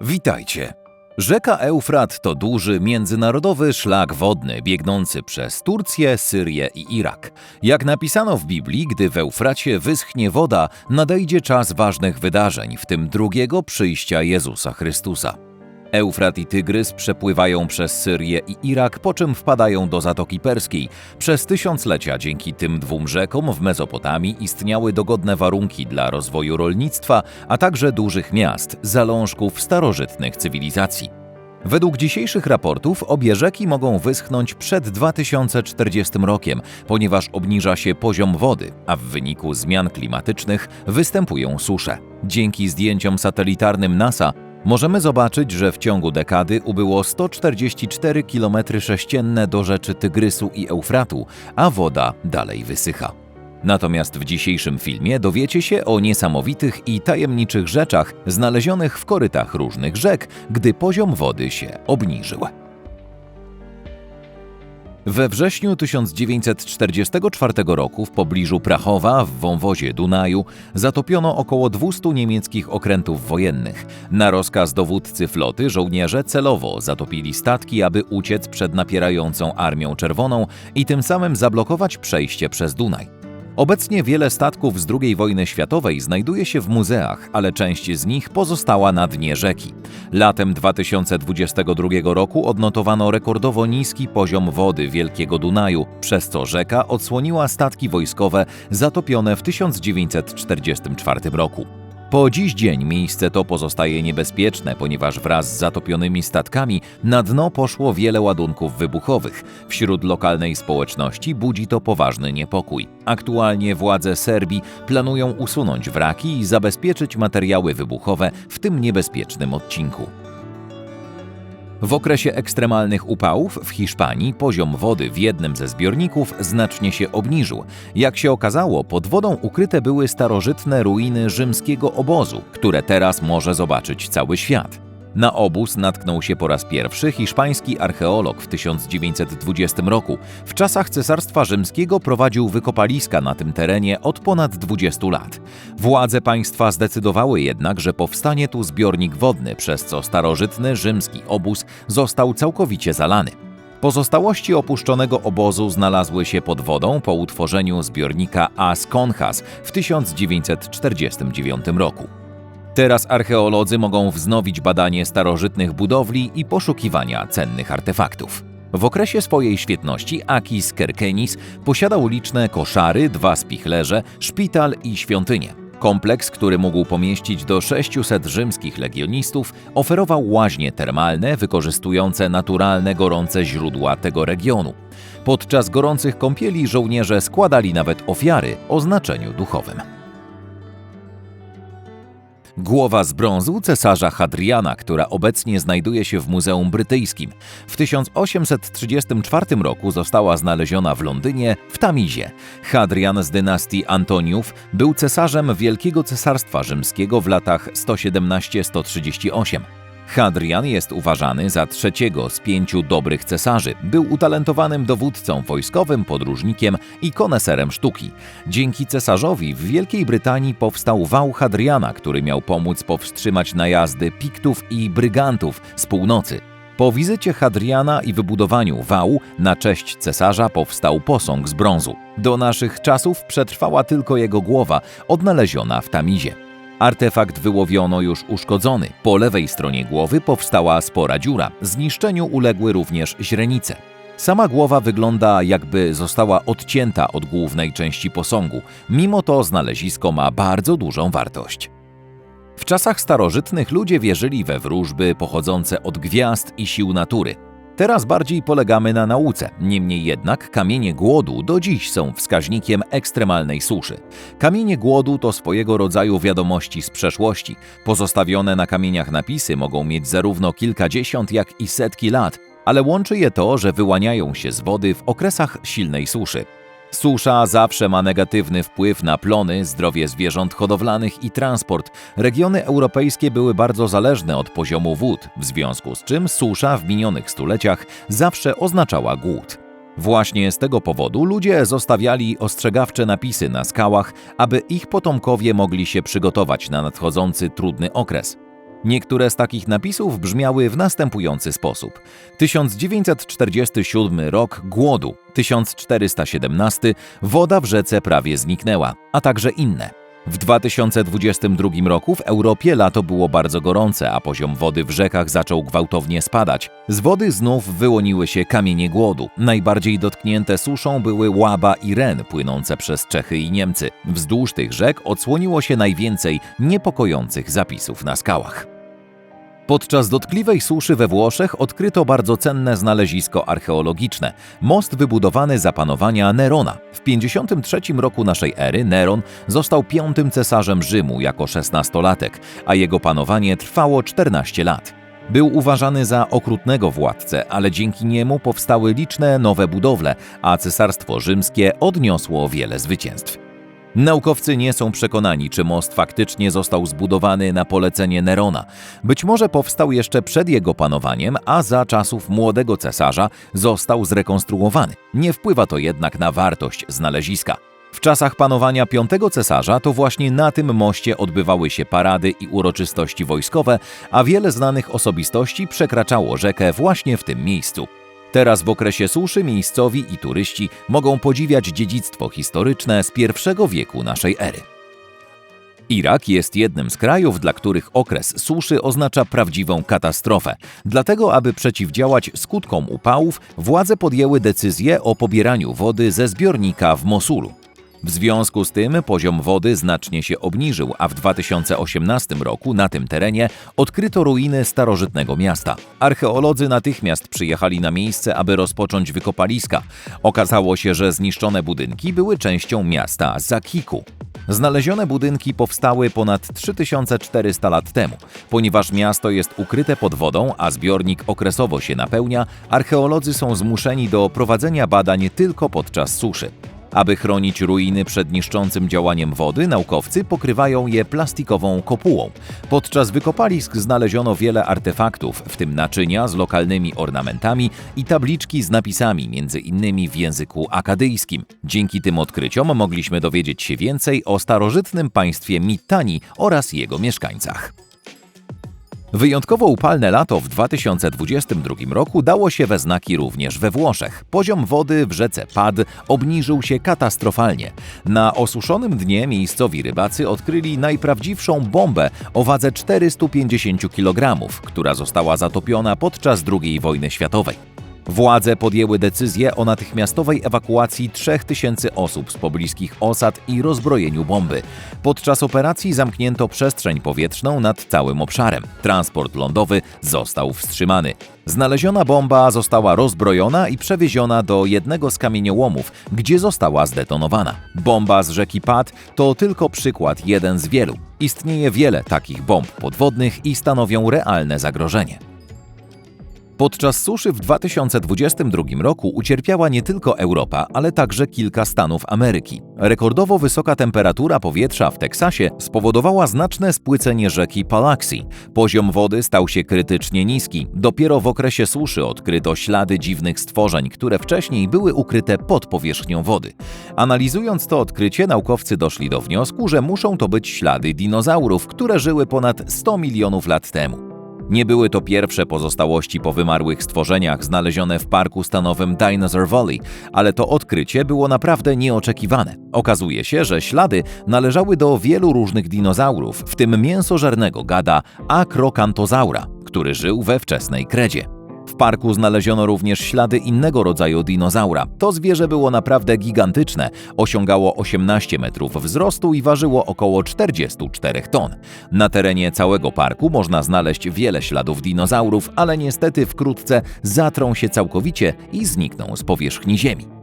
Witajcie. Rzeka Eufrat to duży międzynarodowy szlak wodny biegnący przez Turcję, Syrię i Irak. Jak napisano w Biblii, gdy w Eufracie wyschnie woda, nadejdzie czas ważnych wydarzeń, w tym drugiego przyjścia Jezusa Chrystusa. Eufrat i Tygrys przepływają przez Syrię i Irak, po czym wpadają do Zatoki Perskiej. Przez tysiąclecia dzięki tym dwóm rzekom w Mezopotamii istniały dogodne warunki dla rozwoju rolnictwa, a także dużych miast, zalążków starożytnych cywilizacji. Według dzisiejszych raportów obie rzeki mogą wyschnąć przed 2040 rokiem, ponieważ obniża się poziom wody, a w wyniku zmian klimatycznych występują susze. Dzięki zdjęciom satelitarnym NASA możemy zobaczyć, że w ciągu dekady ubyło 144 km3 do rzeczy Tygrysu i Eufratu, a woda dalej wysycha. Natomiast w dzisiejszym filmie dowiecie się o niesamowitych i tajemniczych rzeczach znalezionych w korytach różnych rzek, gdy poziom wody się obniżył. We wrześniu 1944 roku w pobliżu Prachowa w wąwozie Dunaju zatopiono około 200 niemieckich okrętów wojennych. Na rozkaz dowódcy floty żołnierze celowo zatopili statki, aby uciec przed napierającą Armią Czerwoną i tym samym zablokować przejście przez Dunaj. Obecnie wiele statków z II wojny światowej znajduje się w muzeach, ale część z nich pozostała na dnie rzeki. Latem 2022 roku odnotowano rekordowo niski poziom wody Wielkiego Dunaju, przez co rzeka odsłoniła statki wojskowe zatopione w 1944 roku. Po dziś dzień miejsce to pozostaje niebezpieczne, ponieważ wraz z zatopionymi statkami na dno poszło wiele ładunków wybuchowych. Wśród lokalnej społeczności budzi to poważny niepokój. Aktualnie władze Serbii planują usunąć wraki i zabezpieczyć materiały wybuchowe w tym niebezpiecznym odcinku. W okresie ekstremalnych upałów w Hiszpanii poziom wody w jednym ze zbiorników znacznie się obniżył. Jak się okazało, pod wodą ukryte były starożytne ruiny rzymskiego obozu, które teraz może zobaczyć cały świat. Na obóz natknął się po raz pierwszy hiszpański archeolog w 1920 roku. W czasach Cesarstwa Rzymskiego prowadził wykopaliska na tym terenie od ponad 20 lat. Władze państwa zdecydowały jednak, że powstanie tu zbiornik wodny, przez co starożytny rzymski obóz został całkowicie zalany. Pozostałości opuszczonego obozu znalazły się pod wodą po utworzeniu zbiornika As Conchas w 1949 roku. Teraz archeolodzy mogą wznowić badanie starożytnych budowli i poszukiwania cennych artefaktów. W okresie swojej świetności Akis Kerkenis posiadał liczne koszary, dwa spichlerze, szpital i świątynię. Kompleks, który mógł pomieścić do 600 rzymskich legionistów, oferował łaźnie termalne wykorzystujące naturalne gorące źródła tego regionu. Podczas gorących kąpieli żołnierze składali nawet ofiary o znaczeniu duchowym. Głowa z brązu cesarza Hadriana, która obecnie znajduje się w Muzeum Brytyjskim. W 1834 roku została znaleziona w Londynie, w Tamizie. Hadrian z dynastii Antoniów był cesarzem Wielkiego Cesarstwa Rzymskiego w latach 117-138. Hadrian jest uważany za trzeciego z pięciu dobrych cesarzy. Był utalentowanym dowódcą wojskowym, podróżnikiem i koneserem sztuki. Dzięki cesarzowi w Wielkiej Brytanii powstał wał Hadriana, który miał pomóc powstrzymać najazdy Piktów i Brygantów z północy. Po wizycie Hadriana i wybudowaniu wału na cześć cesarza powstał posąg z brązu. Do naszych czasów przetrwała tylko jego głowa, odnaleziona w Tamizie. Artefakt wyłowiono już uszkodzony. Po lewej stronie głowy powstała spora dziura. Zniszczeniu uległy również źrenice. Sama głowa wygląda jakby została odcięta od głównej części posągu. Mimo to znalezisko ma bardzo dużą wartość. W czasach starożytnych ludzie wierzyli we wróżby pochodzące od gwiazd i sił natury. Teraz bardziej polegamy na nauce, niemniej jednak kamienie głodu do dziś są wskaźnikiem ekstremalnej suszy. Kamienie głodu to swojego rodzaju wiadomości z przeszłości. Pozostawione na kamieniach napisy mogą mieć zarówno kilkadziesiąt, jak i setki lat, ale łączy je to, że wyłaniają się z wody w okresach silnej suszy. Susza zawsze ma negatywny wpływ na plony, zdrowie zwierząt hodowlanych i transport. Regiony europejskie były bardzo zależne od poziomu wód, w związku z czym susza w minionych stuleciach zawsze oznaczała głód. Właśnie z tego powodu ludzie zostawiali ostrzegawcze napisy na skałach, aby ich potomkowie mogli się przygotować na nadchodzący trudny okres. Niektóre z takich napisów brzmiały w następujący sposób: 1947 rok głodu, 1417 woda w rzece prawie zniknęła, a także inne. W 2022 roku w Europie lato było bardzo gorące, a poziom wody w rzekach zaczął gwałtownie spadać. Z wody znów wyłoniły się kamienie głodu. Najbardziej dotknięte suszą były Łaba i Ren płynące przez Czechy i Niemcy. Wzdłuż tych rzek odsłoniło się najwięcej niepokojących zapisów na skałach. Podczas dotkliwej suszy we Włoszech odkryto bardzo cenne znalezisko archeologiczne most wybudowany za panowania Nerona. W 53 roku naszej ery Neron został piątym cesarzem Rzymu jako szesnastolatek, a jego panowanie trwało 14 lat. Był uważany za okrutnego władcę, ale dzięki niemu powstały liczne nowe budowle, a cesarstwo rzymskie odniosło wiele zwycięstw. Naukowcy nie są przekonani, czy most faktycznie został zbudowany na polecenie Nerona. Być może powstał jeszcze przed jego panowaniem, a za czasów młodego cesarza został zrekonstruowany. Nie wpływa to jednak na wartość znaleziska. W czasach panowania piątego cesarza to właśnie na tym moście odbywały się parady i uroczystości wojskowe, a wiele znanych osobistości przekraczało rzekę właśnie w tym miejscu. Teraz w okresie suszy miejscowi i turyści mogą podziwiać dziedzictwo historyczne z pierwszego wieku naszej ery. Irak jest jednym z krajów, dla których okres suszy oznacza prawdziwą katastrofę. Dlatego, aby przeciwdziałać skutkom upałów, władze podjęły decyzję o pobieraniu wody ze zbiornika w Mosulu. W związku z tym poziom wody znacznie się obniżył, a w 2018 roku na tym terenie odkryto ruiny starożytnego miasta. Archeolodzy natychmiast przyjechali na miejsce, aby rozpocząć wykopaliska. Okazało się, że zniszczone budynki były częścią miasta Zakiku. Znalezione budynki powstały ponad 3400 lat temu. Ponieważ miasto jest ukryte pod wodą, a zbiornik okresowo się napełnia, archeolodzy są zmuszeni do prowadzenia badań tylko podczas suszy. Aby chronić ruiny przed niszczącym działaniem wody, naukowcy pokrywają je plastikową kopułą. Podczas wykopalisk znaleziono wiele artefaktów, w tym naczynia z lokalnymi ornamentami i tabliczki z napisami, między innymi w języku akadyjskim. Dzięki tym odkryciom mogliśmy dowiedzieć się więcej o starożytnym państwie Mittani oraz jego mieszkańcach. Wyjątkowo upalne lato w 2022 roku dało się we znaki również we Włoszech. Poziom wody w rzece Pad obniżył się katastrofalnie. Na osuszonym dnie miejscowi rybacy odkryli najprawdziwszą bombę o wadze 450 kg, która została zatopiona podczas II wojny światowej. Władze podjęły decyzję o natychmiastowej ewakuacji 3000 osób z pobliskich osad i rozbrojeniu bomby. Podczas operacji zamknięto przestrzeń powietrzną nad całym obszarem. Transport lądowy został wstrzymany. Znaleziona bomba została rozbrojona i przewieziona do jednego z kamieniołomów, gdzie została zdetonowana. Bomba z rzeki Pad to tylko przykład jeden z wielu. Istnieje wiele takich bomb podwodnych i stanowią realne zagrożenie. Podczas suszy w 2022 roku ucierpiała nie tylko Europa, ale także kilka stanów Ameryki. Rekordowo wysoka temperatura powietrza w Teksasie spowodowała znaczne spłycenie rzeki Palaxi. Poziom wody stał się krytycznie niski. Dopiero w okresie suszy odkryto ślady dziwnych stworzeń, które wcześniej były ukryte pod powierzchnią wody. Analizując to odkrycie, naukowcy doszli do wniosku, że muszą to być ślady dinozaurów, które żyły ponad 100 milionów lat temu. Nie były to pierwsze pozostałości po wymarłych stworzeniach znalezione w parku stanowym Dinosaur Valley, ale to odkrycie było naprawdę nieoczekiwane. Okazuje się, że ślady należały do wielu różnych dinozaurów, w tym mięsożernego gada Acrocanthosaura, który żył we wczesnej kredzie. Parku znaleziono również ślady innego rodzaju dinozaura. To zwierzę było naprawdę gigantyczne, osiągało 18 metrów wzrostu i ważyło około 44 ton. Na terenie całego parku można znaleźć wiele śladów dinozaurów, ale niestety wkrótce zatrą się całkowicie i znikną z powierzchni Ziemi.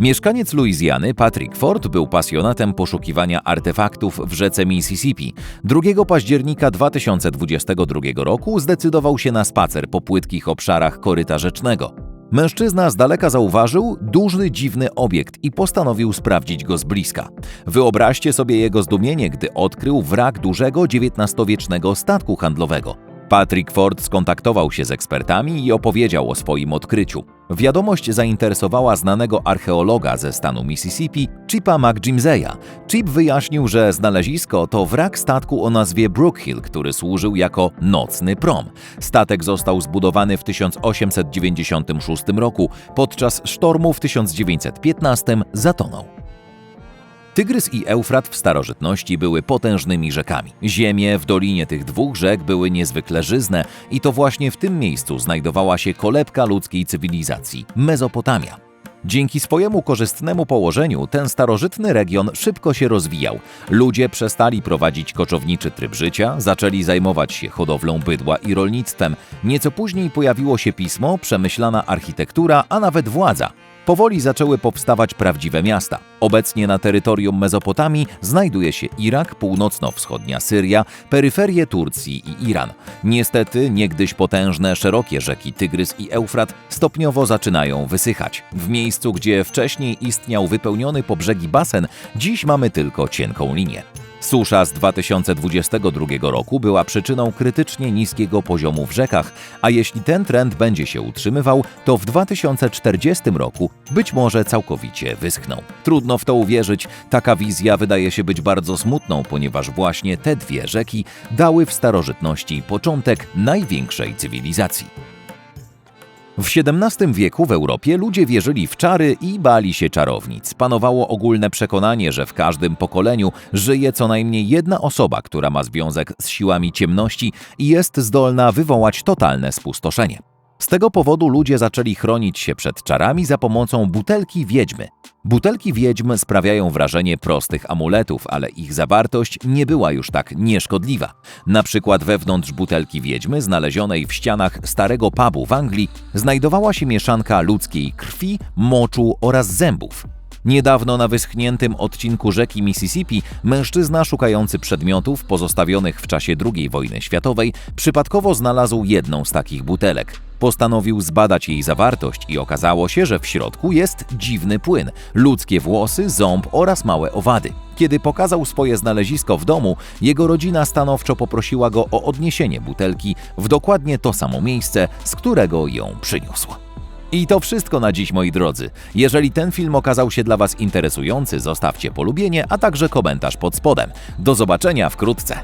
Mieszkaniec Luizjany Patrick Ford był pasjonatem poszukiwania artefaktów w rzece Mississippi. 2 października 2022 roku zdecydował się na spacer po płytkich obszarach koryta rzecznego. Mężczyzna z daleka zauważył duży, dziwny obiekt i postanowił sprawdzić go z bliska. Wyobraźcie sobie jego zdumienie, gdy odkrył wrak dużego XIX-wiecznego statku handlowego. Patrick Ford skontaktował się z ekspertami i opowiedział o swoim odkryciu. Wiadomość zainteresowała znanego archeologa ze stanu Mississippi, Chipa McJimseya. Chip wyjaśnił, że znalezisko to wrak statku o nazwie Brookhill, który służył jako nocny prom. Statek został zbudowany w 1896 roku. Podczas sztormu w 1915 zatonął. Tygrys i Eufrat w starożytności były potężnymi rzekami. Ziemie w dolinie tych dwóch rzek były niezwykle żyzne i to właśnie w tym miejscu znajdowała się kolebka ludzkiej cywilizacji Mezopotamia. Dzięki swojemu korzystnemu położeniu ten starożytny region szybko się rozwijał. Ludzie przestali prowadzić koczowniczy tryb życia, zaczęli zajmować się hodowlą bydła i rolnictwem. Nieco później pojawiło się pismo, przemyślana architektura, a nawet władza. Powoli zaczęły powstawać prawdziwe miasta. Obecnie na terytorium Mezopotamii znajduje się Irak, północno-wschodnia Syria, peryferie Turcji i Iran. Niestety, niegdyś potężne, szerokie rzeki Tygrys i Eufrat stopniowo zaczynają wysychać. W miejscu, gdzie wcześniej istniał wypełniony po brzegi basen, dziś mamy tylko cienką linię. Susza z 2022 roku była przyczyną krytycznie niskiego poziomu w rzekach, a jeśli ten trend będzie się utrzymywał, to w 2040 roku być może całkowicie wyschną. Trudno w to uwierzyć, taka wizja wydaje się być bardzo smutną, ponieważ właśnie te dwie rzeki dały w starożytności początek największej cywilizacji. W XVII wieku w Europie ludzie wierzyli w czary i bali się czarownic. Panowało ogólne przekonanie, że w każdym pokoleniu żyje co najmniej jedna osoba, która ma związek z siłami ciemności i jest zdolna wywołać totalne spustoszenie. Z tego powodu ludzie zaczęli chronić się przed czarami za pomocą butelki wiedźmy. Butelki wiedźm sprawiają wrażenie prostych amuletów, ale ich zawartość nie była już tak nieszkodliwa. Na przykład wewnątrz butelki wiedźmy, znalezionej w ścianach starego pubu w Anglii, znajdowała się mieszanka ludzkiej krwi, moczu oraz zębów. Niedawno na wyschniętym odcinku rzeki Mississippi mężczyzna szukający przedmiotów pozostawionych w czasie II wojny światowej przypadkowo znalazł jedną z takich butelek. Postanowił zbadać jej zawartość i okazało się, że w środku jest dziwny płyn, ludzkie włosy, ząb oraz małe owady. Kiedy pokazał swoje znalezisko w domu, jego rodzina stanowczo poprosiła go o odniesienie butelki w dokładnie to samo miejsce, z którego ją przyniósł. I to wszystko na dziś, moi drodzy. Jeżeli ten film okazał się dla Was interesujący, zostawcie polubienie, a także komentarz pod spodem. Do zobaczenia wkrótce.